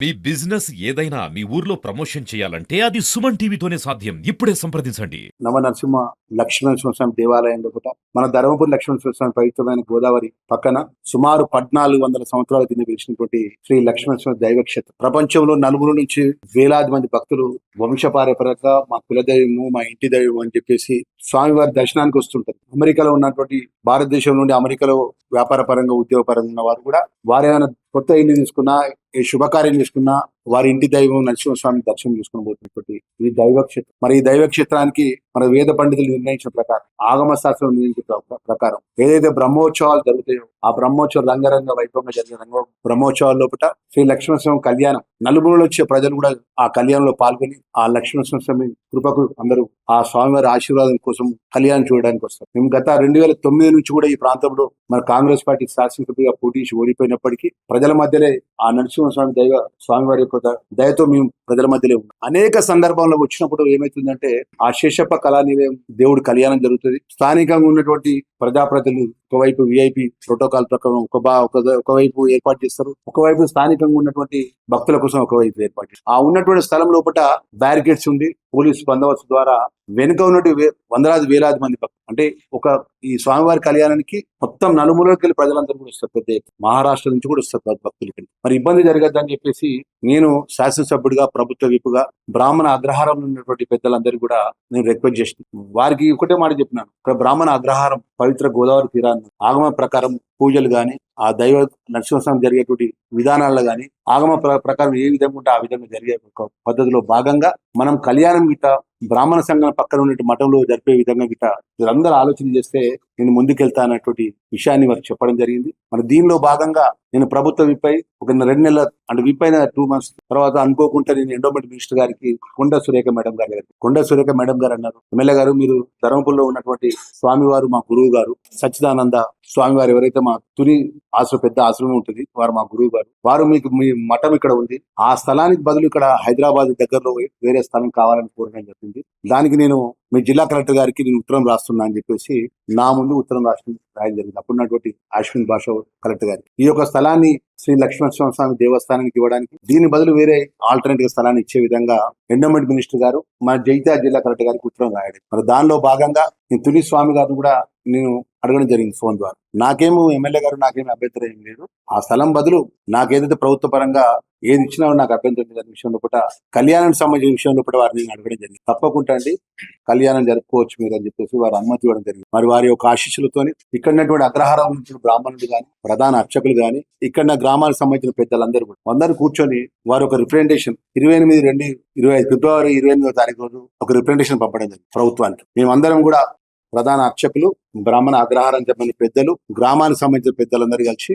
మీ business ఏదైనా మీ ఊర్లో promotion చేయాలంటే అది సుమన్ టీవీతోనే సాధ్యం. ఇప్పుడే సంప్రదించండి. నవ నరసింహ లక్ష్మణ స్వామి దేవాలయం లోపల మన ధర్మపురి లక్ష్మణ స్వామి పవిత్రమైన గోదావరి పక్కన సుమారు పద్నాలుగు వందల సంవత్సరాల కింద పిలిచినటువంటి శ్రీ లక్ష్మణ స్వామి దైవక్షేత్రం ప్రపంచంలో నలుగురు నుంచి వేలాది మంది భక్తులు వంశపారపరంగా మా కులదైవము మా ఇంటి దైవం అని చెప్పేసి స్వామివారి దర్శనానికి వస్తుంటారు. అమెరికాలో ఉన్నటువంటి భారతదేశం నుండి అమెరికాలో వ్యాపార పరంగా ఉద్యోగ పరంగా ఉన్న వారు కూడా వారేమైనా కొత్త ఇల్లు తీసుకున్నా శుభకార్యం చేసుకున్నా వారి ఇంటి దైవం నరసింహస్వామి దర్శనం చేసుకుని పోతున్నటువంటి ఈ దైవక్షేత్రం. మరి ఈ దైవక్షేత్రానికి మన వేద పండితులు నిర్ణయించిన ప్రకారం ఆగమ శాస్త్రం నిర్ణయించిన ప్రకారం ఏదైతే బ్రహ్మోత్సవాలు జరుగుతాయో ఆ బ్రహ్మోత్సవ రంగరంగ వైభవంగా జరిగే రంగ బ్రహ్మోత్సవాల లోపల శ్రీ లక్ష్మణస్వామి కళ్యాణం. నలుగురులో వచ్చే ప్రజలు కూడా ఆ కళ్యాణంలో పాల్గొని ఆ లక్ష్మణస్వామి కృపకు అందరూ ఆ స్వామివారి ఆశీర్వాదం కోసం కళ్యాణం చూడడానికి వస్తారు. మేము గత రెండు వేల తొమ్మిది నుంచి కూడా ఈ ప్రాంతంలో మన కాంగ్రెస్ పార్టీ శాసనసభ్యుగా పోటీ ఓడిపోయినప్పటికీ ప్రజల మధ్యనే ఆ నరసింహస్వామి దైవ స్వామివారి యొక్క దయతో మేము ప్రజల మధ్యలో ఉన్నాం. అనేక సందర్భంలో వచ్చినప్పుడు ఏమైతుందంటే ఆ శేషప్ప కళానిలయం దేవుడి కళ్యాణం జరుగుతుంది. స్థానికంగా ఉన్నటువంటి ప్రజాప్రతినిధులు ఒకవైపు విఐపి ప్రోటోకాల్ ప్రకారం ఒక బా ఒక ఒకవైపు ఏర్పాటు చేస్తారు. ఒకవైపు స్థానికంగా ఉన్నటువంటి భక్తుల కోసం ఒకవైపు ఏర్పాటు ఆ ఉన్నటువంటి స్థలం లోపల బ్యారికేడ్స్ ఉంది. పోలీస్ బందోబస్తు ద్వారా వెనుక ఉన్నటువంటి వందలాది వేలాది మంది భక్తులు. అంటే ఒక ఈ స్వామివారి కళ్యాణానికి మొత్తం నలుమూలకి వెళ్ళి ప్రజలందరూ కూడా వస్తారు. పెద్ద మహారాష్ట్ర నుంచి కూడా వస్తారు భక్తులకి మరి ఇబ్బంది జరగద్దని చెప్పేసి నేను శాసనసభ్యుడిగా ప్రభుత్వ విపుగా బ్రాహ్మణ అగ్రహారంలో ఉన్నటువంటి పెద్దలందరూ కూడా నేను రిక్వెస్ట్ చేసిన వారికి ఒకటే మాట చెప్పినాను. ఇక్కడ బ్రాహ్మణ అగ్రహారం పవిత్ర గోదావరి తీరాన్ని ఆగమ ప్రకారం పూజలు గాని ఆ దైవ నరసింహస్వామి జరిగేటువంటి విధానాల్లో గాని ఆగమ ప్రకారం ఏ విధంగా ఉంటే ఆ విధంగా జరిగే పద్ధతిలో భాగంగా మనం కళ్యాణం గిట్ట బ్రాహ్మణ సంఘం పక్కన ఉన్న మఠంలో జరిపే విధంగా గిట్ట వీరందరూ ఆలోచన చేస్తే నేను ముందుకెళ్తా అన్నటువంటి విషయాన్ని వారికి చెప్పడం జరిగింది. మరి దీనిలో భాగంగా నేను ప్రభుత్వ విప్పై ఒక రెండు నెలల అంటే విప్పైన టూ మంత్స్ తర్వాత అనుకోకుండా నేను ఎండోమెంట్ మినిస్టర్ గారికి కొండ సురేఖ మేడం గారి దగ్గరికి కొండ సురేఖ మేడం గారు అన్నారు. ఎమ్మెల్యే గారు మీరు ధర్మపురంలో ఉన్నటువంటి స్వామివారు మా గురువు గారు సచ్చిదానంద స్వామివారు ఎవరైతే మా తుని ఆశ్రమ పెద్ద ఆశ్రమం ఉంటుంది వారు మా గురువు గారు. వారు మీకు మీ మఠం ఇక్కడ ఉంది. ఆ స్థలానికి బదులు ఇక్కడ హైదరాబాద్ దగ్గరలో వేరే స్థలం కావాలని కోరడం జరిగింది. దానికి నేను మీ జిల్లా కలెక్టర్ గారికి నేను ఉత్తరం రాస్తున్నా అని చెప్పేసి నా ముందు ఉత్తరం రాసిన రాయడం జరిగింది. అప్పుడున్నటువంటి అశ్విన్ భాష కలెక్టర్ గారికి. ఈ యొక్క స్థలాన్ని శ్రీ లక్ష్మణ స్వామి దేవస్థానానికి ఇవ్వడానికి దీని బదులు వేరే ఆల్టర్నేటివ్ స్థలాన్ని ఇచ్చే విధంగా ఎండోమెంట్ మినిస్టర్ గారు మన జైతా జిల్లా కలెక్టర్ గారికి ఉత్తరం రాయడం మరి దానిలో భాగంగా నేను తుని స్వామి గారిని కూడా నేను అడగడం జరిగింది ఫోన్ ద్వారా. నాకేమో ఎమ్మెల్యే గారు నాకేమి అభ్యంతరం ఏం లేదు. ఆ స్థలం బదులు నాకేదైతే ప్రభుత్వ పరంగా ఏది ఇచ్చినా నాకు అభ్యంతరం లేదని విషయంలో కూడా కళ్యాణానికి సంబంధించిన విషయంలో కూడా వారిని అడగడం జరిగింది. తప్పకుండా అండి కళ్యాణం జరుపుకోవచ్చు మీరు అని చెప్పేసి వారు అనుమతి ఇవ్వడం జరిగింది. మరి వారి యొక్క ఆశీస్సులతోని ఇక్కడ ఉన్నటువంటి అగ్రహారం నుంచి బ్రాహ్మణులు గాని ప్రధాన అర్చకులు గాని ఇక్కడ గ్రామానికి సంబంధించిన పెద్దలందరూ కూడా అందరూ కూర్చొని వారు ఒక రిప్రజెంటేషన్ ఇరవై ఎనిమిది రెండు ఇరవై ఐదు ఫిబ్రవరి ఇరవై ఎనిమిదో తారీఖు రోజు ఒక రిప్రజెంటేషన్ పంపడం జరిగింది ప్రభుత్వానికి. మేమందరం కూడా ప్రధాన అర్చకులు బ్రాహ్మణ అగ్రహారం చెప్పిన పెద్దలు గ్రామానికి సంబంధించిన పెద్దలందరూ కలిసి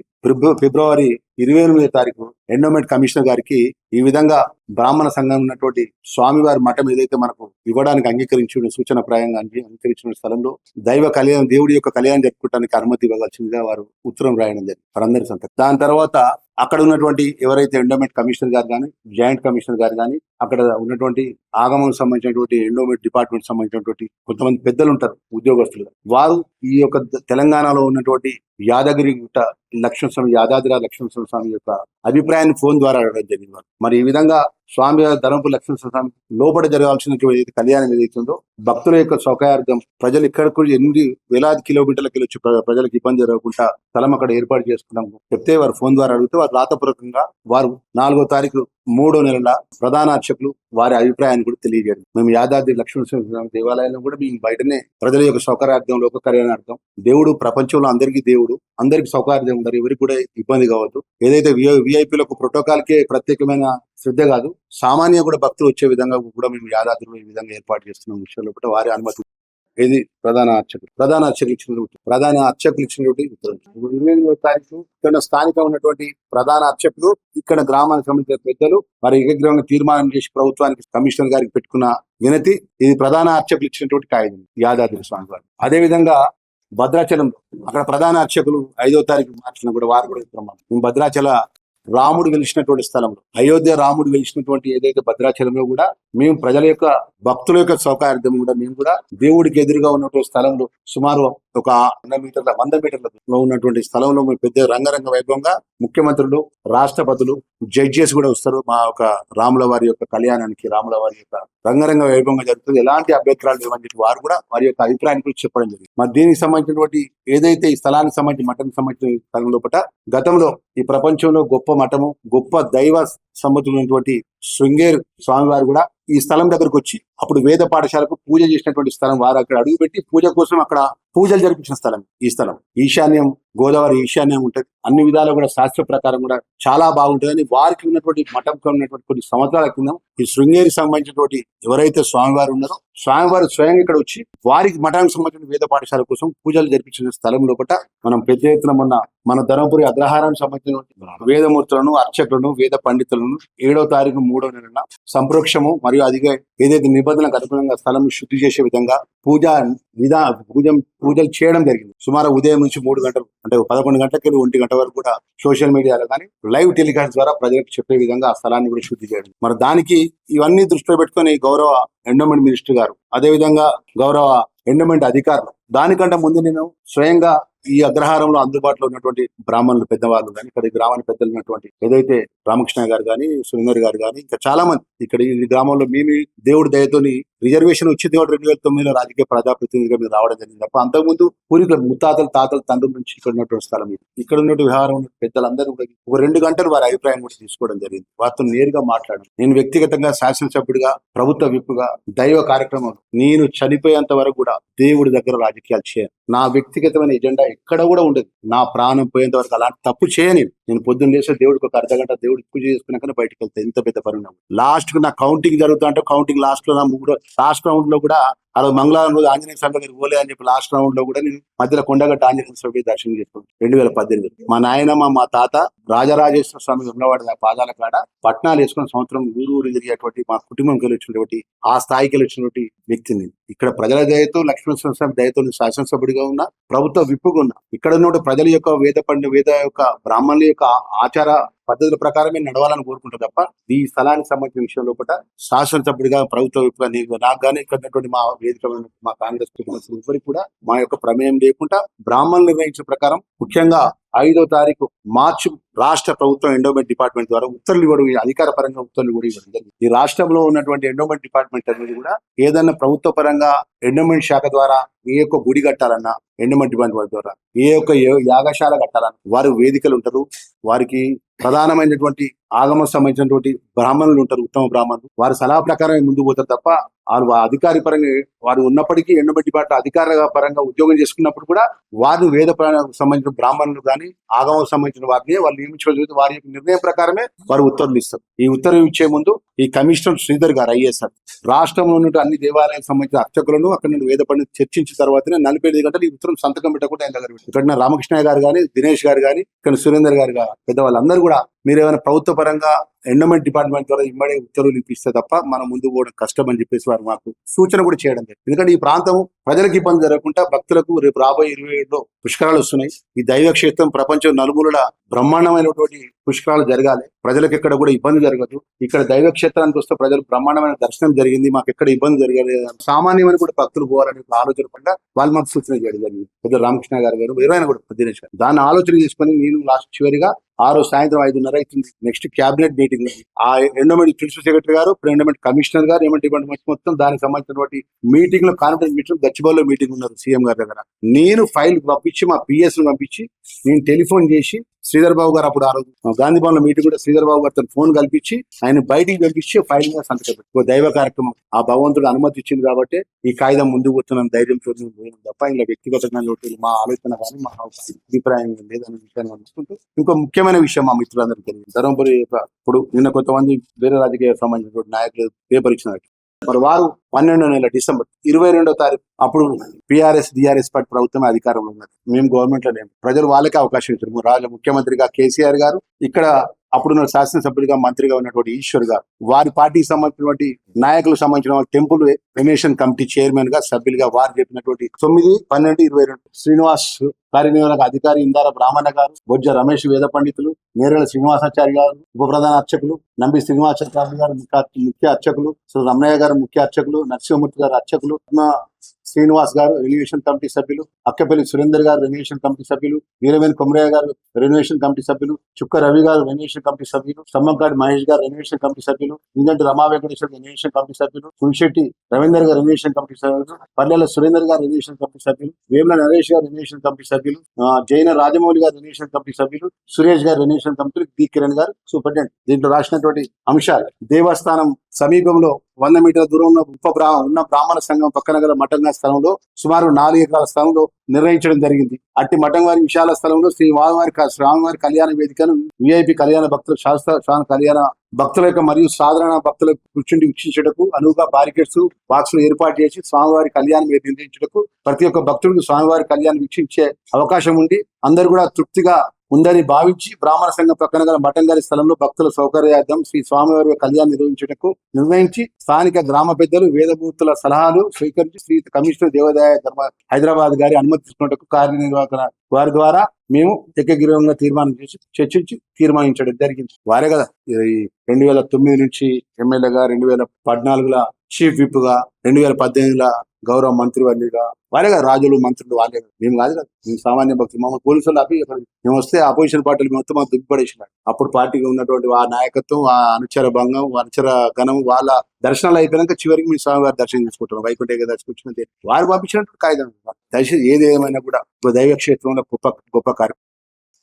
ఫిబ్రవరి ఇరవై ఎనిమిదో తారీఖు ఎండోమెంట్ కమిషనర్ గారికి ఈ విధంగా బ్రాహ్మణ సంఘం ఉన్నటువంటి స్వామివారి మఠం ఏదైతే మనకు ఇవ్వడానికి అంగీకరించిన సూచన ప్రాయంగా అంగీకరించిన స్థలంలో దైవ కళ్యాణం దేవుడి యొక్క కళ్యాణం జరుపుకోవడానికి అనుమతి ఇవ్వవలసిందిగా వారు ఉత్తరం రాయడం జరిగింది. వారందరి సంతకం. దాని తర్వాత అక్కడ ఉన్నటువంటి ఎవరైతే ఎండోమెంట్ కమిషనర్ గారు కానీ జాయింట్ కమిషనర్ గారు కానీ అక్కడ ఉన్నటువంటి ఆగమం సంబంధించినటువంటి ఎండోమెంట్ డిపార్ట్మెంట్ సంబంధించినటువంటి కొంతమంది పెద్దలు ఉంటారు ఉద్యోగస్తులు. వారు ఈ యొక్క తెలంగాణలో ఉన్నటువంటి యాదగిరి గుట్ట లక్ష్మణ స్వామి యాదాద్రి లక్ష్మణ స్వామి యొక్క అభిప్రాయాన్ని ఫోన్ ద్వారా అడగడం జరిగింది. మరి ఈ విధంగా స్వామి ధరంపు లక్ష్మణ స్వామి లోపల జరగాల్సిన ఏదైతే కళ్యాణం ఏదైతుందో భక్తుల యొక్క సౌకర్యార్థం ప్రజలు ఇక్కడ ఎనిమిది వేలాది కిలోమీటర్లకి వచ్చి ప్రజలకు ఇబ్బంది జరగకుండా స్థలం అక్కడ ఏర్పాటు చేసుకున్నాం. చెప్తే వారు ఫోన్ ద్వారా అడిగితే వారు రాతపూర్వకంగా వారు నాలుగో తారీఖు మూడో నెలల ప్రధాన అర్చకులు వారి అభిప్రాయాన్ని కూడా తెలియజేయడం. మేము యాదాద్రి లక్ష్మణ స్వామి దేవాలయంలో కూడా మేము బయటనే ప్రజల యొక్క సౌకర్యార్థం లోక కళ్యాణార్థం దేవుడు ప్రపంచంలో అందరికీ దేవుడు అందరికి సౌకర్యం ఉండరు ఎవరికి కూడా ఇబ్బంది కావద్దు. ఏదైతే విఐపీలకు ప్రోటోకాల్ కే ప్రత్యేకమైన శ్రద్ధ కాదు సామాన్య కూడా భక్తులు వచ్చే విధంగా కూడా మేము యాదాద్రిలో ఈ విధంగా ఏర్పాటు చేస్తున్న. విషయంలో కూడా వారి అనుమతి. ఇది ప్రధాన అర్చకులు. ప్రధాన అర్చకులు ఇచ్చినటువంటి ప్రధాన అర్చకులు ఇచ్చినటువంటి ఉత్తరం. ఇప్పుడు ఇరవై తారీఖు ఇక్కడ స్థానిక ఉన్నటువంటి ప్రధాన అర్చకులు ఇక్కడ గ్రామానికి సంబంధించిన పెద్దలు వారి ఏకగ్రహంగా తీర్మానం చేసి ప్రభుత్వానికి కమిషనర్ గారికి పెట్టుకున్న వినతి ఇది ప్రధాన అర్చకులు ఇచ్చినటువంటి కాగితం యాదాద్రి స్వామి వారు అదే విధంగా భద్రాచలం అక్కడ ప్రధాన అర్చకులు ఐదో తారీఖు మార్చిన కూడా వారు కూడా ఉత్తరం మేము భద్రాచల రాముడు వెలిసినటువంటి స్థలంలో అయోధ్య రాముడు వెలిసినటువంటి ఏదైతే భద్రాచలంలో కూడా మేము ప్రజల యొక్క భక్తుల యొక్క సౌకర్యార్థం కూడా మేము కూడా దేవుడికి ఎదురుగా ఉన్నటువంటి స్థలంలో సుమారు ఒక వంద మీటర్ల వంద మీటర్ల ఉన్నటువంటి స్థలంలో పెద్ద రంగరంగ వైభవంగా ముఖ్యమంత్రులు రాష్ట్రపతులు జడ్జెస్ కూడా వస్తారు. మా యొక్క రాముల వారి యొక్క కళ్యాణానికి రాముల వారి యొక్క రంగరంగ వైభవంగా జరుగుతుంది. ఎలాంటి అభ్యంతరాలు లేవని చెప్పి వారు కూడా వారి యొక్క అభిప్రాయాన్ని గురించి చెప్పడం జరిగింది. మరి దీనికి సంబంధించినటువంటి ఏదైతే ఈ స్థలానికి సంబంధించి మఠానికి సంబంధించిన స్థలం లోపల గతంలో ఈ ప్రపంచంలో గొప్ప మఠము గొప్ప దైవ సంబంధించినటువంటి శృంగేర్ స్వామివారు కూడా ఈ స్థలం దగ్గరకు వచ్చి అప్పుడు వేద పాఠశాలకు పూజ చేసినటువంటి స్థలం వారు అక్కడ అడుగుపెట్టి పూజ కోసం అక్కడ పూజలు జరిపించిన స్థలం ఈ స్థలం. ఈశాన్యం గోదావరి ఈశాన్యం ఉంటది. అన్ని విధాలు కూడా శాస్త్ర ప్రకారం కూడా చాలా బాగుంటుందని వారికి ఉన్నటువంటి మఠంకి ఉన్నటువంటి కొన్ని సంవత్సరాల కింద ఈ శృంగేరి సంబంధించినటువంటి ఎవరైతే స్వామివారు ఉన్నారో స్వామివారు స్వయంగా ఇక్కడ వచ్చి వారికి మఠానికి సంబంధించిన వేద పాఠశాల కోసం పూజలు జరిపించిన స్థలం లోపల మనం పెద్ద ఎత్తున మొన్న మన ధర్మపురి అగ్రహారానికి సంబంధించిన వేదమూర్తులను అర్చకులను వేద పండితులను ఏడో తారీఖు మూడో నెలన సంప్రోక్షము మరియు అదిగా ఏదైతే నిబంధనలకు అనుగుణంగా స్థలం శుద్ధి చేసే విధంగా పూజ విధా పూజ పూజలు చేయడం జరిగింది. సుమారు ఉదయం నుంచి మూడు గంటలు అంటే పదకొండు గంటలకి ఒంటి గంట వరకు కూడా సోషల్ మీడియాలో కానీ లైవ్ టెలికాస్ట్ ద్వారా ప్రజలకు చెప్పే విధంగా ఆ స్థలాన్ని కూడా శుద్ధి చేయడం. మరి దానికి ఇవన్నీ దృష్టిలో పెట్టుకొని గౌరవ ఎండోమెంట్ మినిస్టర్ గారు అదేవిధంగా గౌరవ ఎండోమెంట్ అధికారులు దానికంటే ముందు నేను స్వయంగా ఈ అగ్రహారంలో అందుబాటులో ఉన్నటువంటి బ్రాహ్మణులు పెద్దవాళ్ళు కానీ ఇక్కడ ఈ గ్రామానికి పెద్దలు ఉన్నటువంటి ఏదైతే రామకృష్ణ గారు కానీ సురేందర్ గారు కానీ ఇంకా చాలా మంది ఇక్కడ ఈ గ్రామంలో మేము దేవుడి దయతోని రిజర్వేషన్ వచ్చింది కాబట్టి రెండు వేల తొమ్మిదిలో రాజకీయ ప్రజాప్రతినిధిగా మీరు రావడం జరిగింది తప్ప అంతకుముందు పూర్వీకుల ముత్తాతలు తాతలు తండ్రి నుంచి ఇక్కడ ఉన్నటువంటి స్థలం ఇక్కడ ఉన్నటువంటి వ్యవహారం పెద్దలందరూ కూడా ఒక రెండు గంటలు వారి అభిప్రాయం కూడా తీసుకోవడం జరిగింది. వారితో నేరుగా మాట్లాడు నేను వ్యక్తిగతంగా శాసనసభ్యుడిగా ప్రభుత్వ విప్పుగా దైవ కార్యక్రమం నేను చనిపోయేంత వరకు కూడా దేవుడి దగ్గర రాజకీయాలు చేయను. నా వ్యక్తిగతమైన ఎజెండా ఎక్కడ కూడా ఉండదు. నా ప్రాణం పోయేంత వరకు అలాంటి తప్పు చేయని నేను. పొద్దున్న లేస్తే దేవుడికి ఒక అర్ధ గంట దేవుడికి పూజ చేసుకున్నాకనే బయటకు వెళ్తాను ఇంత పెద్ద పరిణామం లాస్ట్కు నా కౌంటింగ్ జరుగుతా అంటే కౌంటింగ్ లాస్ట్లో నా మూడో లాస్ట్ రౌండ్లో కూడా అలా మంగళవారం రోజు ఆంజనేయ స్వామి దగ్గర పోలే అని చెప్పి లాస్ట్ రౌండ్లో కూడా నేను మధ్యలో కొండగట్ట ఆంజనేయ స్వామి దర్శనం చేసుకున్నాను. రెండు వేల పద్దెనిమిది. మా నాయనమ్మ మా తాత రాజరాజేశ్వర స్వామి ఉన్నవాడు పాదాల కాడ పట్నాలు వేసుకున్న సంవత్సరం ఊరు ఊరు తిరిగేటువంటి మా కుటుంబంకి వచ్చినటువంటి ఆ స్థాయికి వచ్చినటువంటి వ్యక్తిని ఇక్కడ ప్రజల దయతో లక్ష్మణ స్వామి దయతో శాసనసభ్యుడిగా ఉన్నా ప్రభుత్వ విప్పుగా ఉన్నా. ఇక్కడ ఉన్న ప్రజల యొక్క వేద పండి వేద యొక్క బ్రాహ్మణుల యొక్క ఆచార పద్ధతుల ప్రకారమే నడవాలని కోరుకుంటా తప్ప ఈ స్థలానికి సంబంధించిన విషయం కూడా శాసనసభ్యుడిగా ప్రభుత్వ విప్పుగా నాకు కానీ ఇక్కడ మా వేదిక మా కాంగ్రెస్ కుటుంబస్తులు ఎవరికి కూడా మా యొక్క ప్రమేయం లేకుండా బ్రాహ్మణులు నిర్ణయించిన ప్రకారం ముఖ్యంగా ఐదో తారీఖు మార్చి రాష్ట్ర ప్రభుత్వం ఎండోమెంట్ డిపార్ట్మెంట్ ద్వారా ఉత్తర్వులు ఇవ్వడం ఈ అధికార పరంగా ఉత్తర్వులు కూడా ఇవ్వడం జరిగింది. ఈ రాష్ట్రంలో ఉన్నటువంటి ఎండోమెంట్ డిపార్ట్మెంట్ అనేది కూడా ఏదైనా ప్రభుత్వ పరంగా ఎండోమెంట్ శాఖ ద్వారా ఏ యొక్క గుడి కట్టాలన్నా ఎండోమెంట్ డిపార్ట్మెంట్ ద్వారా ఏ యొక్క యాగశాల కట్టాలన్నా వారు వేదికలు ఉంటారు. వారికి ప్రధానమైనటువంటి ఆగమ సంబంధించినటువంటి బ్రాహ్మణులు ఉంటారు ఉత్తమ బ్రాహ్మణులు. వారి సలహా ప్రకారం ముందుకు పోతారు తప్ప వారు అధికారి పరంగా వారు ఉన్నప్పటికీ ఎండబెట్టి పాట అధికార పరంగా ఉద్యోగం చేసుకున్నప్పుడు కూడా వారు వేద సంబంధించిన బ్రాహ్మణులు కానీ ఆగమకు సంబంధించిన వారిని వాళ్ళు నియమించడం వారి యొక్క నిర్ణయం ప్రకారమే వారు ఉత్తర్వులు ఇస్తారు. ఈ ఉత్తర్వు ఇచ్చే ముందు ఈ కమిషనర్ శ్రీధర్ గారు ఐఎస్ఆర్ రాష్ట్రంలో ఉన్న అన్ని దేవాలయాలకు సంబంధించిన అర్చకులను అక్కడ నుండి వేద పండితులు చర్చించిన తర్వాతనే నలభై ఐదు గంటలు ఈ ఉత్తరం సంతకం పెట్టకుండా ఆయన దగ్గర ఇక్కడ రామకృష్ణయ్య గారు కానీ దినేష్ గారు కానీ ఇక్కడ సురేందర్ గారు కానీ పెద్దవాళ్ళందరూ కూడా మీరు ఏమైనా ప్రభుత్వ పరంగా ఎండోమెంట్ డిపార్ట్మెంట్ ద్వారా ఇమ్మడి ఉత్తర్వులు ఇప్పిస్తే తప్ప మనం ముందు పోవడం కష్టం అని చెప్పేసి వారు మాకు సూచన కూడా చేయడం లేదు ఎందుకంటే ఈ ప్రాంతం ప్రజలకు ఇబ్బంది జరగకుండా భక్తులకు రేపు రాబోయే ఇరవై ఏడులో పుష్కరాలు వస్తున్నాయి. ఈ దైవ క్షేత్రం ప్రపంచం నలుమూలల బ్రహ్మాండమైనటువంటి పుష్కరాలు జరగాలి. ప్రజలకు ఎక్కడ కూడా ఇబ్బంది జరగదు. ఇక్కడ దైవ క్షేత్రానికి వస్తే ప్రజలు బ్రహ్మాండమైన దర్శనం జరిగింది. మాకు ఎక్కడ ఇబ్బంది జరగలేదు. సామాన్యమైన కూడా భక్తులు పోవాలని ఆలోచన పడ్డ వాళ్ళు మాకు సూచన చేయడం జరిగింది. పెద్ద రామకృష్ణ గారు గారు ఎవరైనా కూడా దినేష్ గారు. దాన్ని ఆలోచన చేసుకుని నేను లాస్ట్ చివరిగా ఆ రోజు సాయంత్రం ఐదున్నర అవుతుంది. నెక్స్ట్ క్యాబినెట్ మీటింగ్ ఆ ఎండోమెంట్ ప్రిన్సిపల్ సెక్రటరీ గారు ఎండోమెంట్ కమిషనర్ గారు ఏమంటే మొత్తం దానికి సంబంధించినటువంటి మీటింగ్లో కాన్ఫరెన్స్ మీటింగ్ గచ్చిబౌలిలో మీటింగ్ ఉన్నారు సీఎం గారి దగ్గర. నేను ఫైల్ పంపించి మా పిఎస్ను పంపించి నేను టెలిఫోన్ చేసి శ్రీధర్ బాబు గారు అప్పుడు ఆ రోజు గాంధీ భవన్ మీటింగ్ కూడా శ్రీధర్ బాబు గారితో ఫోన్ కల్పించి ఆయన బయటికి పంపించి ఫైల్ మీద సంతకం పెట్టి దైవ కార్యక్రమం. ఆ భగవంతుడు అనుమతి ఇచ్చింది కాబట్టి ఈ కాగితం ముందుకు పోతున్నాం ధైర్యంతో పోయినాం తప్ప ఇలా వ్యక్తిగతంగా లోటు మా ఆలోచన కానీ మా అభిప్రాయం లేదని విషయాన్ని అనుకుంటూ ఇంకో ముఖ్యమైన విషయం మా మిత్రులందరికీ ధర్మపురి ఇప్పుడు నిన్న కొంతమంది వేరే రాజకీయ సంబంధించిన నాయకులు పేపర్ ఇచ్చినారు మరి వారు పన్నెండో నెల డిసెంబర్ ఇరవై రెండో తారీఖు అప్పుడు పిఆర్ఎస్ డిఆర్ఎస్ పార్టీ ప్రభుత్వం అధికారంలో ఉన్నది. మేము గవర్నమెంట్లో లేము ప్రజలు వాళ్ళకే అవకాశం ఇచ్చారు. రాజు ముఖ్యమంత్రిగా కేసీఆర్ గారు ఇక్కడ అప్పుడున్న శాసనసభ్యుడిగా మంత్రిగా ఉన్నటువంటి ఈశ్వర్ గారు వారి పార్టీకి సంబంధించినటువంటి నాయకులకు సంబంధించిన టెంపుల్ ఎమినేషన్ కమిటీ చైర్మన్గా సభ్యులుగా వారు చెప్పినటువంటి తొమ్మిది పన్నెండు ఇరవై రెండు శ్రీనివాస్ కార్యనిర్వాహక అధికారి ఇందార బ్రాహ్మణ గారు బొజ్జ రమేష్ వేద పండితులు నేరేళ్ళ శ్రీనివాసాచారి గారు ఉప ప్రధాన అర్చకులు నంబి శ్రీనివాసాచార్య గారు ముఖ్య అర్చకులు శ్రీ రమణయ్య గారు ముఖ్య అర్చకులు నరసింహమూర్తి గారు అర్చకులు శ్రీనివాస్ గారు రెన్యువేషన్ కమిటీ సభ్యులు అక్కపల్లి సురేందర్ గారు రెన్యువేషన్ కమిటీ సభ్యులు వీరవేణి కొమరయ్య గారు రెన్యువేషన్ కమిటీ సభ్యులు చుక్క రవి గారు రెన్యువేషన్ కమిటీ సభ్యులు సమ్మంకాడి మహేష్ గారు రెన్యువేషన్ కమిటీ సభ్యులు ఇంకంటి రమా వెంకటేశ్వర రెన్యువేషన్ కమిటీ సభ్యులు కులిశెట్టి రవీందర్ గారు రెన్యువేషన్ కమిటీ సభ్యులు పల్లెల సురేందర్ గారు రెన్యువేషన్ కమిటీ సభ్యులు వేముల నరేష్ గారు రెన్యువేషన్ కమిటీ సభ్యులు జైన రాజమౌళి గారు రెన్యువేషన్ కమిటీ సభ్యులు సురేష్ గారు రెన్యువేషన్ కమిటీ డి కిరణ్ గారు సూపరింటెండెంట్ దీంట్లో రాసినటువంటి అంశాలు దేవస్థానం సమీపంలో వంద మీటర్ల దూరం ఉన్న ఉప ఉన్న బ్రాహ్మణ సంఘం పక్కన గల మఠంగా స్థలంలో సుమారు నాలుగు ఎకరాల స్థలంలో నిర్ణయించడం జరిగింది. అట్టి మఠం వారి విశాల స్థలంలో శ్రీ వామవారి స్వామివారి కళ్యాణ వేదికను విఐపి కళ్యాణ భక్తుల శాస్త్ర కళ్యాణ భక్తుల యొక్క మరియు సాధారణ భక్తుల కూర్చుండి వీక్షించటకు అనువుగా బారికెట్స్ బాక్సులు ఏర్పాటు చేసి స్వామివారి కళ్యాణం నిర్ణయించటకు ప్రతి ఒక్క భక్తుడికి స్వామివారి కళ్యాణం వీక్షించే అవకాశం ఉండి అందరు కూడా తృప్తిగా ఉందని భావించి బ్రాహ్మణ సంఘం పక్కన గల మఠంగారి స్థలంలో భక్తుల సౌకర్యార్థం శ్రీ స్వామివారి కళ్యాణం నిర్వహించటకు నిర్ణయించి స్థానిక గ్రామ పెద్దలు వేదభూతుల సలహాలు స్వీకరించి శ్రీ కమిషనర్ దేవాదాయ ధర్మ హైదరాబాద్ గారి అనుమతి తీసుకున్నట్టుకు కార్యనిర్వాహక వారి ద్వారా మేము ఏకగ్రీవంగా తీర్మానం చేసి చర్చించి తీర్మానించడం జరిగింది. వారే కదా ఈ రెండు వేల తొమ్మిది నుంచి ఎమ్మెల్యేగా రెండు వేల పద్నాలుగుల చీఫ్ విప్గా రెండు వేల పద్దెనిమిదిలో గౌరవ మంత్రివర్యులుగా వారే కదా రాజులు మంత్రులు వాళ్ళే కదా. మేము కాదు కదా మేము సామాన్య భక్తులు. మమ్మల్ని పోలీసులు అవి మేము వస్తే అపోజిషన్ పార్టీలు మొత్తం మాకు దుగ్గుపడేసినారు అప్పుడు పార్టీకి ఉన్నటువంటి ఆ నాయకత్వం ఆ అనుచర భంగం అనుచర గణం వాళ్ళ దర్శనాలు అయిపోయాక చివరికి మీ స్వామివారి దర్శనం చేసుకుంటున్నాం వైకుంఠ ఏకాదశికి వచ్చినది వారు పంపించినట్టు కాగితం. దయచేసి ఏది ఏమైనా కూడా ఒక దైవ క్షేత్రంలో గొప్ప గొప్ప కార్యం.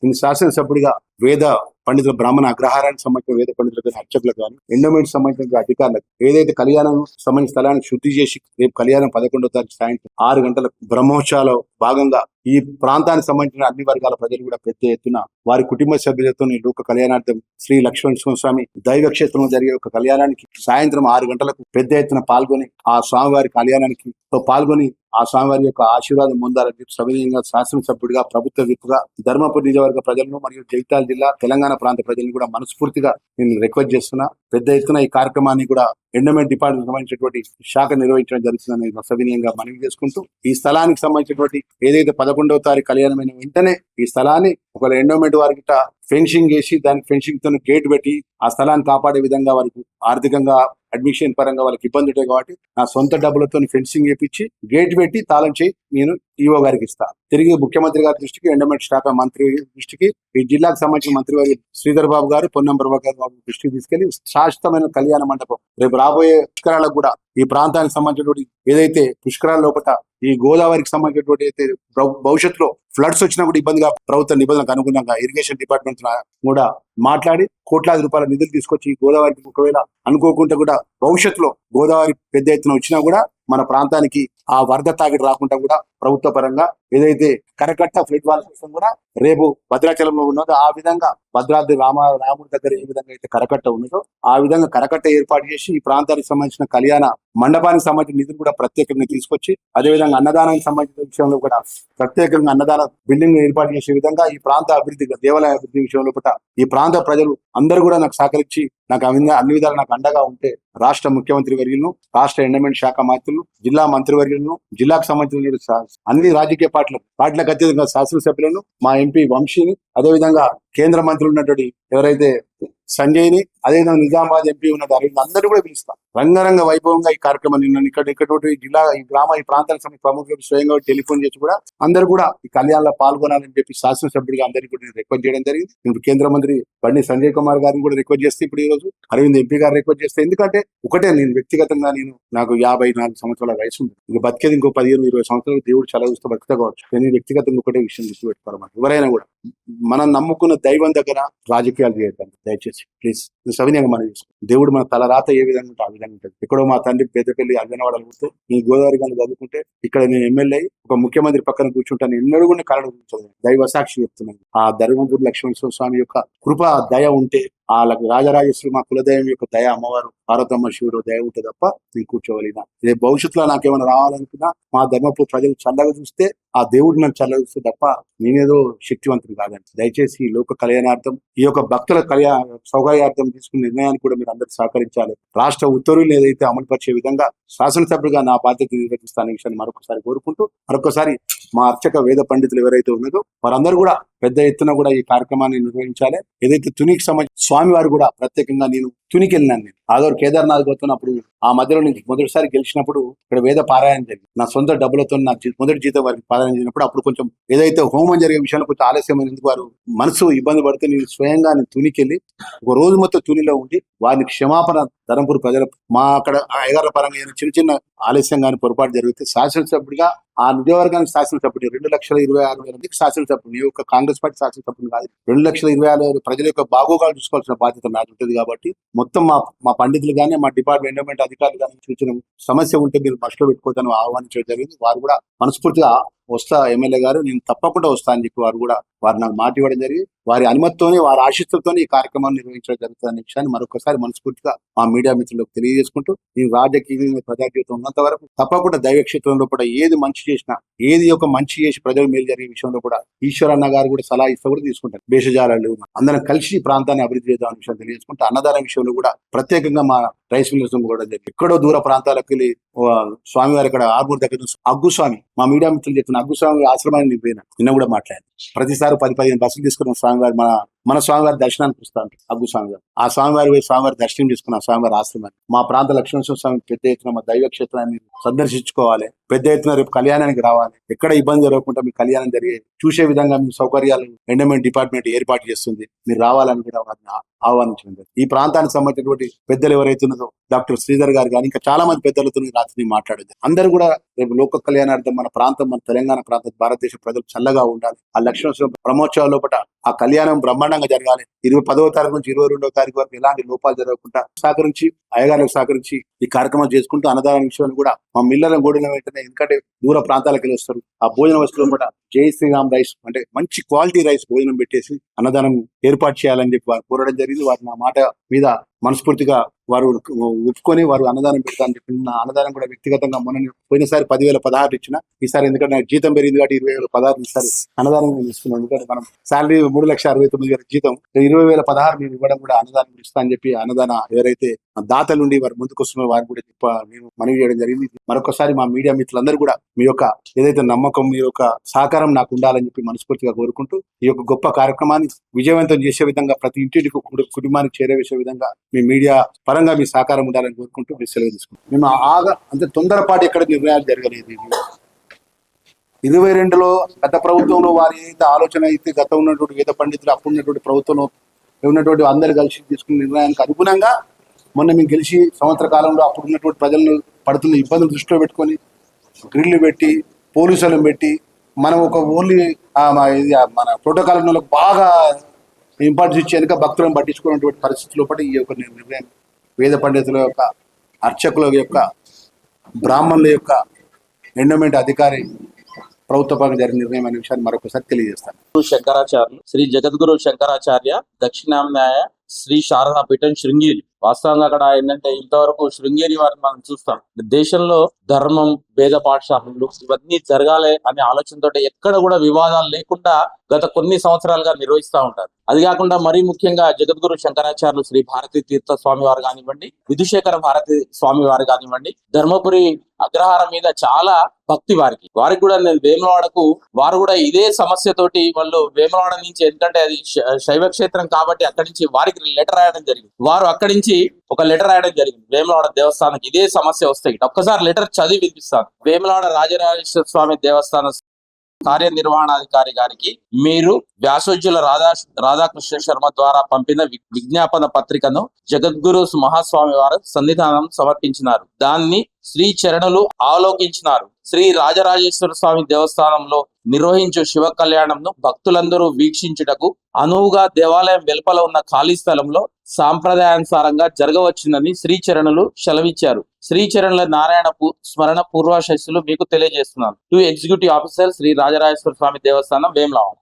నేను శాసనసభ్యుడిగా వేద పండితుల బ్రాహ్మణ అగ్రహారానికి సంబంధించిన వేద పండితులకు కానీ అర్చకులకు కానీ ఎండోమెంట్ సంబంధించిన అధికారులకు ఏదైతే కళ్యాణం సంబంధించిన స్థలాన్ని శుద్ధి చేసి రేపు కళ్యాణం పదకొండో తారీఖు సాయంత్రం ఆరు గంటలకు బ్రహ్మోత్సవాల భాగంగా ఈ ప్రాంతానికి సంబంధించిన అన్ని వర్గాల ప్రజలు కూడా పెద్ద ఎత్తున వారి కుటుంబ సభ్యులతో ఈ లోక కళ్యాణార్థం శ్రీ లక్ష్మణ స్వామి దైవ క్షేత్రంలో జరిగే ఒక కళ్యాణానికి సాయంత్రం ఆరు గంటలకు పెద్ద ఎత్తున పాల్గొని ఆ స్వామివారి కళ్యాణానికి తో పాల్గొని ఆ స్వామివారి యొక్క ఆశీర్వాదం పొందాలని చెప్పి సవినయంగా శాసనసభ్యుడిగా ప్రభుత్వ విప్పుగా ధర్మపురి నియోజకవర్గ ప్రజలను మరియు జైతాల్ జిల్లా తెలంగాణ ప్రాంత ప్రజలను కూడా మనస్ఫూర్తిగా నేను రిక్వెస్ట్ చేస్తున్నా. పెద్ద ఎత్తున ఈ కార్యక్రమాన్ని కూడా ఎండోమెంట్ డిపార్ట్మెంట్ సంబంధించినటువంటి శాఖ నిర్వహించడం జరుగుతుందని సవినయంగా మనవి చేసుకుంటూ ఈ స్థలానికి సంబంధించినటువంటి ఏదైతే పదకొండవ తారీఖు కళ్యాణమైన వెంటనే ఈ స్థలాన్ని ఒక ఎండోమెంట్ వారికి ఫెన్సింగ్ చేసి దానికి ఫెన్సింగ్తో గేట్ పెట్టి ఆ స్థలాన్ని కాపాడే విధంగా వారికి ఆర్థికంగా అడ్మిషన్ పరంగా వాళ్ళకి ఇబ్బంది ఉంటాయి కాబట్టి నా సొంత డబ్బులతో ఫెన్సింగ్ చేపించి గేట్ పెట్టి తాళం చేయి నేను ఈఓ గారికి ఇస్తా. తిరిగి ముఖ్యమంత్రి గారి దృష్టికి ఎండోమెంట్ శాఖ మంత్రి దృష్టికి ఈ జిల్లాకు సంబంధించిన మంత్రి వారి శ్రీధర్ బాబు గారు పొన్నం ప్రభాకర్ బాబు దృష్టికి తీసుకెళ్ళి శాశ్వతమైన కళ్యాణ మండపం రేపు రాబోయే పుష్కరాలకు కూడా ఈ ప్రాంతానికి సంబంధించినటువంటి ఏదైతే పుష్కరాల లోపల ఈ గోదావరికి సంబంధించినటువంటి అయితే భవిష్యత్తులో ఫ్లడ్స్ వచ్చినా కూడా ఇబ్బందిగా ప్రభుత్వ నిబంధనలకు అనుగుణంగా ఇరిగేషన్ డిపార్ట్మెంట్ కూడా మాట్లాడి కోట్లాది రూపాయల నిధులు తీసుకొచ్చి ఈ గోదావరికి ఒకవేళ అనుకోకుండా కూడా భవిష్యత్తులో గోదావరి పెద్ద ఎత్తున వచ్చినా కూడా మన ప్రాంతానికి ఆ వరద తాగిడి రాకుండా కూడా ప్రభుత్వ పరంగా ఏదైతే కరకట్ట ఫ్లైట్ వాళ్ళ కోసం కూడా రేపు భద్రాచలంలో ఉన్నదో ఆ విధంగా భద్రాద్రి రామ రాముడి దగ్గర ఏ విధంగా అయితే కరకట్ట ఉన్నదో ఆ విధంగా కరకట్ట ఏర్పాటు చేసి ఈ ప్రాంతానికి సంబంధించిన కళ్యాణ మండపానికి సంబంధించిన నిధులు కూడా ప్రత్యేకంగా తీసుకొచ్చి అదేవిధంగా అన్నదానానికి సంబంధించిన విషయంలో కూడా ప్రత్యేకంగా అన్నదాన బిల్డింగ్ ఏర్పాటు చేసే విధంగా ఈ ప్రాంత అభివృద్ధి దేవాలయ అభివృద్ధి విషయంలో కూడా ఈ ప్రాంత ప్రజలు అందరూ కూడా నాకు సహకరించి నాకు అన్ని అన్ని విధాలు నాకు అండగా ఉంటే రాష్ట్ర ముఖ్యమంత్రి వర్యులను రాష్ట్ర ఎండమెంట్ శాఖ మంత్రులు జిల్లా మంత్రివర్యులను జిల్లాకు సంబంధించిన అన్ని రాజకీయ పార్టీలు పార్టీలకు అత్యధికంగా శాసనసభ్యులను మా ఎంపీ వంశీని అదేవిధంగా కేంద్ర మంత్రులు ఉన్నటువంటి ఎవరైతే సంజయ్ని అదేవిధంగా నిజామాబాద్ ఎంపీ ఉన్న అరవింద్ అందరూ కూడా పిలుస్తాం రంగరంగ వైభవంగా ఈ కార్యక్రమం నిన్న ఇక్కడ ఇక్కడ జిల్లా ఈ గ్రామ ఈ ప్రాంతానికి సంబంధించిన ప్రముఖులకు స్వయంగా టెలిఫోన్ చేసి కూడా అందరూ కూడా ఈ కళ్యాణంలో పాల్గొనాలని చెప్పి శాసనసభ్యుడిగా అందరికీ కూడా నేను రిక్వెస్ట్ చేయడం జరిగింది. ఇప్పుడు కేంద్ర మంత్రి బండి సంజయ్ కుమార్ గారిని కూడా రిక్వెస్ట్ చేస్తే ఇప్పుడు ఈ రోజు అరవింద్ ఎంపీ గారు రిక్వెస్ట్ చేస్తే ఎందుకంటే ఒకటే నేను వ్యక్తిగతంగా నేను నాకు యాభై నాలుగు సంవత్సరాల వయసు ఉంది. ఇంకా బతికేది ఇంకో పదిహేను ఇరవై సంవత్సరాలు దేవుడు చాలా చూస్తే కావచ్చు. నేను వ్యక్తిగతంగా ఒకటే విషయం గుర్తుపెట్టుకోవాలి ఎవరైనా కూడా మనం నమ్ముకున్న దైవం దగ్గర రాజకీయాలు చేయకండి. దయచేసి ప్లీజ్. సవినయంగా మనం చూసుకోండి దేవుడు మన తల రాత ఏ విధంగా ఉంటే ఆ విధంగా ఉంటుంది. ఎక్కడో మా తండ్రి పెద్దపల్లి అంజనవాడలు కూర్చో ఈ గోదావరి గంధ చదువుకుంటే ఇక్కడ నేను ఎమ్మెల్యే ఒక ముఖ్యమంత్రి పక్కన కూర్చుంటాను ఎన్నడూ కూడా కళ కూర్చోలేదు దైవ సాక్షి చెప్తున్నాను. ఆ ధర్మపురి లక్ష్మణ స్వామి యొక్క కృప దయ ఉంటే ఆ రాజరాజేశ్వరి మా కులదైవం యొక్క దయ అమ్మవారు పార్వతమ్మ శివుడు దయ ఉంటే తప్ప నేను కూర్చోగలిగిన. రేపు భవిష్యత్తులో నాకేమైనా రావాలనుకున్నా మా ధర్మపు ప్రజలు చల్లగా చూస్తే ఆ దేవుడు నన్ను చల్లగా చూస్తే తప్ప నేనేదో శక్తివంతుడు కాదండి. దయచేసి ఈ లోక కళ్యాణార్థం ఈ యొక్క భక్తుల కళ్యాణ సౌకర్యార్థం తీసుకున్న నిర్ణయాన్ని కూడా మీరు అందరూ సహకరించాలి. రాష్ట్ర ఉత్తర్వులు ఏదైతే అమలుపరిచే విధంగా శాసనసభ్యుడిగా నా బాధ్యత నిర్వహిస్తాను విషయాన్ని మరొకసారి కోరుకుంటూ మరొకసారి మా అర్చక వేద పండితులు ఎవరైతే ఉన్నదో వారందరూ కూడా పెద్ద ఎత్తున కూడా ఈ కార్యక్రమాన్ని నిర్వహించాలి. ఏదైతే తునికి సంబంధించి స్వామి వారు కూడా ప్రత్యేకంగా నేను తునికి వెళ్ళినాను నేను. ఆదోరు కేదార్నాథ్ పోతున్నప్పుడు ఆ మధ్యలో నుంచి మొదటిసారి గెలిచినప్పుడు ఇక్కడ వేద పారాయణ జరిగింది. నా సొంత డబ్బులతో నా మొదటి జీతం వారికి పారాయణ చేసినప్పుడు అప్పుడు కొంచెం ఏదైతే హోమం జరిగే విషయంలో కొంచెం ఆలస్యమైనందుకు వారు మనసు ఇబ్బంది పడితే నేను స్వయంగా నేను తునికెళ్ళి ఒక రోజు మొత్తం తునిలో ఉండి వారిని క్షమాపణ ధరంపూర్ ప్రజల మా అక్కడ అయ్యగారుల పరంగా చిన్న చిన్న ఆలస్యం కానీ పొరపాటు జరిగితే శాసనసభ్యుడిగా ఆ నియోజకవర్గానికి శాసనసభ్యుడు రెండు లక్షల ఇరవై ఆరు వేల మందికి శాసనసభ్యుడు. ఈ యొక్క కాంగ్రెస్ పార్టీ శాసనసభ్యుడు కాదు. రెండు లక్షల ఇరవై ఆరు వేల ప్రజల యొక్క బాగోగాలు చూసుకోవాల్సిన బాధ్యత నాకు ఉంటుంది కాబట్టి మొత్తం మా మా పండితులు కానీ మా డిపార్ట్మెంట్ ఎండోమెంట్ అధికారులు కానీ సూచన సమస్య ఉంటే మీరు బస్సులో పెట్టుకోవద్దని ఆహ్వానించడం జరిగింది. వారు కూడా మనస్ఫూర్తిగా వస్తా ఎమ్మెల్యే గారు నేను తప్పకుండా వస్తా అని చెప్పి వారు కూడా వారు నాకు మాట ఇవ్వడం జరిగింది. వారి అనుమతితోనే వారి ఆశిస్తులతోనే ఈ కార్యక్రమాన్ని నిర్వహించడం జరుగుతుంది అనే విషయాన్ని మరొకసారి మనస్ఫూర్తిగా మా మీడియా మిత్రులకు తెలియజేసుకుంటూ నేను రాజకీయ ప్రజా జీవితం ఉన్నంత వరకు తప్పకుండా దైవ క్షేత్రంలో కూడా ఏది మంచి చేసినా ఏది ఒక మంచి చేసి ప్రజలు మేలు జరిగే విషయంలో కూడా ఈశ్వరన్న గారు కూడా సలహా ఇస్తే కూడా తీసుకుంటారు. బేషజాలాలు అందరం కలిసి ఈ ప్రాంతాన్ని అభివృద్ధి చేద్దాం అనే విషయం తెలియజేసుకుంటే అన్నదానం విషయంలో కూడా ప్రత్యేకంగా మా రైస్ మిల్లర్స్ కూడా ఎక్కడో దూర ప్రాంతాలకు వెళ్ళి స్వామివారి ఇక్కడ ఆర్మూర్ దగ్గర అగ్గు స్వామి మా మీడియా మిత్రులు చెప్తున్న అగ్గు ఆశ్రమానికి పోయినా. నిన్న కూడా మాట్లాడాను. ప్రతిసారి పది పదిహేను బస్సులు తీసుకున్న స్వామివారి మన మన స్వామివారి దర్శనానికి వస్తాను అగ్గు స్వామివారి. ఆ స్వామివారి పోయి స్వామివారి దర్శనం చేసుకున్న స్వామివారి ఆశ్రమాన్ని మా ప్రాంత లక్ష్మణ స్వామి పెద్ద ఎత్తున మా దైవ క్షేత్రాన్ని సందర్శించుకోవాలి. పెద్ద ఎత్తున రేపు కళ్యాణానికి రావాలి. ఎక్కడ ఇబ్బంది జరగకుండా మీ కళ్యాణం జరిగే చూసే విధంగా మీ సౌకర్యాలు ఎండమెంట్ డిపార్ట్మెంట్ ఏర్పాటు చేస్తుంది. మీరు రావాలని కూడా వారిని ఆహ్వానించండి ఈ ప్రాంతానికి సంబంధించినటువంటి పెద్దలు ఎవరైతున్నదో డాక్టర్ శ్రీధర్ గారు కానీ ఇంకా చాలా మంది పెద్దలతో రాత్రి మాట్లాడేది. అందరూ కూడా రేపు లోక కళ్యాణార్థం మన ప్రాంతం మన తెలంగాణ ప్రాంతం భారతదేశ ప్రజలు చల్లగా ఉండాలి. ఆ లక్ష్మణ స్వామి లోపల ఆ కళ్యాణం బ్రహ్మాండంగా జరగాలి. ఇరవై పదవ తారీఖు నుంచి ఇరవై రెండవ తారీఖు వరకు ఎలాంటి లోపాలు జరగకుండా సహకరించి అయ్యగారికి సహకరించి ఈ కార్యక్రమం చేసుకుంటూ అన్నదాన విషయాన్ని కూడా మా మిల్లర్లను కూడిన వెంటనే ఎందుకంటే దూర ప్రాంతాలకు వెళ్ళి వస్తారు ఆ భోజన వస్తువులు కూడా జై శ్రీరామ్ రైస్ అంటే మంచి క్వాలిటీ రైస్ భోజనం పెట్టేసి అన్నదానం ఏర్పాటు చేయాలని చెప్పి వారు కోరడం జరిగింది. వారు నా మాట మీద మనస్ఫూర్తిగా వారు ఒప్పుకొని వారు అన్నదానం పెడతారని చెప్పి నా అన్నదానం కూడా వ్యక్తిగతంగా మొన్న పోయినసారి పదివేల పదహారు ఇచ్చిన. ఈసారి ఎందుకంటే నాకు జీతం పెరిగింది కాబట్టి ఇరవై వేల పదహారు ఈసారి అన్నదానం నేను ఇస్తున్నాను ఎందుకంటే మనం శాలరీ మూడు లక్షల అరవై తొమ్మిది వేల జీతం ఇరవై వేల పదహారు మేము ఇవ్వడం కూడా అన్నదానం ఇస్తా అని చెప్పి అన్నదాన ఎవరైతే దాతలు ఉండి వారు ముందుకు వస్తున్నారో వారు కూడా చెప్ప మేము మనవి చేయడం జరిగింది. మరొకసారి మా మీడియా మిత్రులందరూ కూడా మీ యొక్క ఏదైతే నమ్మకం మీ యొక్క సహకారం నాకు ఉండాలని చెప్పి మనస్ఫూర్తిగా కోరుకుంటూ ఈ యొక్క గొప్ప కార్యక్రమాన్ని విజయవంతం చేసే విధంగా ప్రతి ఇంటికి కుటుంబానికి చేరవేసే విధంగా మీ మీడియా పరంగా మీ సహకారం ఉండాలని కోరుకుంటూ మీరు సెలవు తీసుకుంటాం మేము ఆగా అంటే తొందరపాటు ఎక్కడ నిర్ణయాలు జరగలేదు. ఇరవై రెండులో గత ప్రభుత్వంలో వారి ఏదైతే ఆలోచన అయితే గత ఉన్నటువంటి వేద పండితులు అప్పుడు ఉన్నటువంటి ప్రభుత్వంలో ఉన్నటువంటి అందరు కలిసి తీసుకున్న నిర్ణయానికి అనుగుణంగా మొన్న మేము గెలిచి సంవత్సర కాలంలో అప్పుడు ఉన్నటువంటి ప్రజలను పడుతున్న ఇబ్బందులు దృష్టిలో పెట్టుకొని గ్రిల్లు పెట్టి పోలీసులను పెట్టి మనం ఒక ఓన్లీ ఇది మన ప్రోటోకాల్ బాగా ఇంపార్టెన్స్ ఇచ్చి వెనుక భక్తులను పట్టించుకున్నటువంటి పరిస్థితుల్లో పడి ఈ యొక్క నిర్ణయం వేద పండితుల యొక్క అర్చకుల యొక్క బ్రాహ్మణుల యొక్క ఎండోమెంట్ అధికారి ప్రభుత్వ పరంగా జరిగిన నిర్ణయం అనే విషయాన్ని మరొకసారి తెలియజేస్తాను. శంకరాచార్యులు శ్రీ జగద్గురు శంకరాచార్య దక్షిణామ్నాయ శ్రీ శారదా పీఠం శృంగేరి. వాస్తవంగా అక్కడ ఏంటంటే ఇంతవరకు శృంగేరి వారిని మనం చూస్తాం. దేశంలో ధర్మం భేద పాఠశాలలు ఇవన్నీ జరగాలి అనే ఆలోచనతో ఎక్కడ కూడా వివాదాలు లేకుండా గత కొన్ని సంవత్సరాలుగా నిర్వహిస్తూ ఉంటారు. అది కాకుండా మరీ ముఖ్యంగా జగద్గురు శంకరాచార్యులు శ్రీ భారతీ తీర్థ స్వామి వారు కానివ్వండి విధుశేఖర భారతి స్వామి వారు కానివ్వండి ధర్మపురి అగ్రహారం మీద చాలా భక్తి వారికి. వారికి కూడా నేను వేములవాడకు వారు కూడా ఇదే సమస్యతోటి వాళ్ళు వేములవాడ నుంచి ఎందుకంటే అది శ- శైవ క్షేత్రం కాబట్టి అక్కడి నుంచి వారికి లెటర్ రాయడం జరిగింది. వారు అక్కడి నుంచి ఒక లెటర్ రాయడం జరిగింది. వేములవాడ దేవస్థానానికి ఇదే సమస్య వస్తాయి ఒక్కసారి లెటర్ చదివి వినిపిస్తాను. వేములవాడ రాజరాజేశ్వర స్వామి దేవస్థానం కార్యనిర్వహణాధికారి గారికి మీరు వ్యాసోజ్యుల రాధా రాధాకృష్ణ శర్మ ద్వారా పంపిన వి- విజ్ఞాపన పత్రికను జగద్గురు మహాస్వామి వారు సన్నిధానం సమర్పించినారు. దాన్ని శ్రీ చరణులు ఆలోకించినారు. శ్రీ రాజరాజేశ్వర స్వామి దేవస్థానంలో నిర్వహించు శివ కళ్యాణంను భక్తులందరూ వీక్షించుటకు అనువుగా దేవాలయం వెలుపల ఉన్న ఖాళీ స్థలంలో సాంప్రదాయానుసారంగా జరగవచ్చునని శ్రీచరణులు సెలవిచ్చారు. శ్రీచరణుల నారాయణ పు- స్మరణ పూర్వాశస్సులు మీకు తెలియజేస్తున్నాను. To executive officer Shri Rajarajeswara Swamy Devasthanam వేమలావం